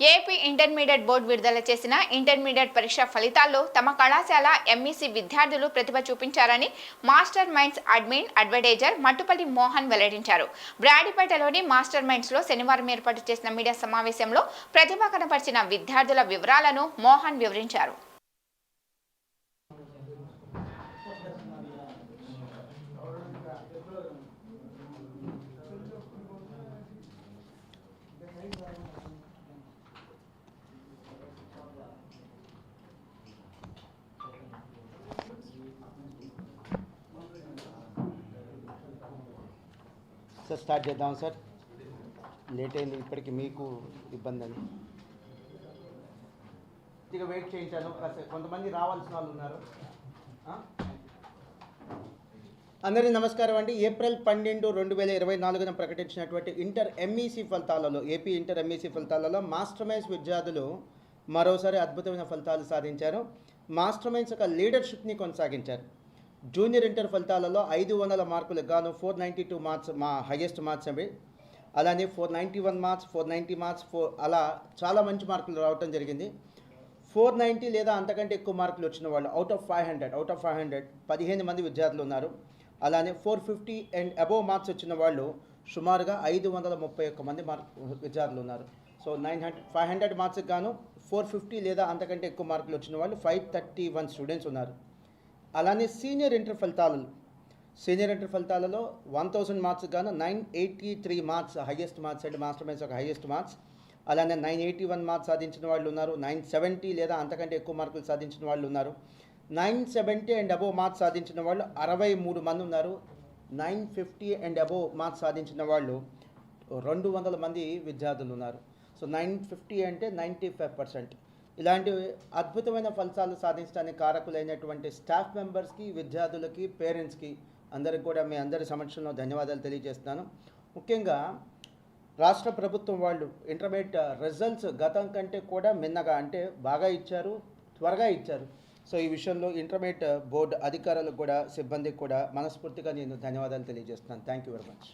AP intermediate board విడుదల చేసిన intermediate పరీక్ష ఫలితాల్లో తమ కళాశాల ఎంఈసీ విద్యార్థులు ప్రతిభ చూపించారని Master Minds admin advertiser Mattupalli Mohan వెల్లడించారు. బ్రాడిపేటలోని మాస్టర్ మైండ్స్లో శనివారం ఏర్పాటు చేసిన మీడియా సమావేశంలో ప్రతిభ కనపరిచిన విద్యార్థుల వివరాలను మోహన్ వివరించారు. సార్ స్టార్ట్ చేద్దాం సార్? లేట్ అయింది ఇప్పటికి మీకు ఇబ్బంది అని ఇక వెయిట్ చేయించాను. కాసేపు కొంతమంది రావాల్సిన వాళ్ళు ఉన్నారు? అందరికీ నమస్కారం అండి. ఏప్రిల్ పన్నెండు రెండు వేల ఇరవై నాలుగున ప్రకటించినటువంటి ఇంటర్ ఎంఈసీ ఫలితాలలో ఏపీ ఇంటర్ ఎంఈసీ ఫలితాలలో మాస్టర్ మైన్స్ విద్యార్థులు మరోసారి అద్భుతమైన ఫలితాలు సాధించారు. మాస్టర్ మైన్స్ యొక్క లీడర్షిప్ని కొనసాగించారు. జూనియర్ ఇంటర్ ఫలితాలలో ఐదు వందల మార్కులకు గాను ఫోర్ నైంటీ టూ మార్క్స్ మా హయ్యెస్ట్ మార్క్స్ అవి. అలానే four ninety one marks four ninety marks four అలా చాలా మంచి మార్కులు రావటం జరిగింది. ఫోర్ నైంటీ లేదా అంతకంటే ఎక్కువ మార్కులు వచ్చిన వాళ్ళు out of five hundred out of five hundred పదిహేను మంది విద్యార్థులు ఉన్నారు. అలానే four fifty and above marks వచ్చిన వాళ్ళు సుమారుగా ఐదు వందల ముప్పై ఒక్క మంది మార్క్ విద్యార్థులు ఉన్నారు. So nine hundred five hundred మార్క్స్కి గాను ఫోర్ ఫిఫ్టీ లేదా అంతకంటే ఎక్కువ మార్కులు వచ్చిన వాళ్ళు ఫైవ్ థర్టీ వన్ స్టూడెంట్స్ ఉన్నారు. అలానే సీనియర్ ఇంటర్ ఫలితాలలో సీనియర్ ఇంటర్ ఫలితాలలో వన్ థౌసండ్ మార్క్స్ గాను nine eighty three marks highest marks అంటే మాస్టర్ మైన్స్ ఒక హైయెస్ట్ మార్క్స్. అలానే నైన్ ఎయిటీ వన్ మార్క్స్ సాధించిన వాళ్ళు ఉన్నారు. నైన్ సెవెంటీ లేదా అంతకంటే ఎక్కువ మార్కులు సాధించిన వాళ్ళు ఉన్నారు. Nine seventy and above marks సాధించిన వాళ్ళు అరవై మూడు మంది ఉన్నారు. Nine fifty and above marks సాధించిన వాళ్ళు రెండు వందల మంది విద్యార్థులు ఉన్నారు. సో నైన్ ఫిఫ్టీ అంటే నైంటీ ఫైవ్ పర్సెంట్. ఇలాంటి అద్భుతమైన ఫలితాలు సాధించడానికి కారకులైనటువంటి స్టాఫ్ మెంబర్స్కి విద్యార్థులకి పేరెంట్స్కి అందరికి కూడా మీ అందరి సమక్షంలో ధన్యవాదాలు తెలియజేస్తున్నాను. ముఖ్యంగా రాష్ట్ర ప్రభుత్వం వాళ్ళు ఇంటర్మీడియట్ రిజల్ట్స్ గతం కంటే కూడా మిన్నగా అంటే బాగా ఇచ్చారు త్వరగా ఇచ్చారు. సో ఈ విషయంలో ఇంటర్మీడియట్ బోర్డు అధికారులకు కూడా సిబ్బందికి కూడా మనస్ఫూర్తిగా నేను ధన్యవాదాలు తెలియజేస్తున్నాను. Thank you very much.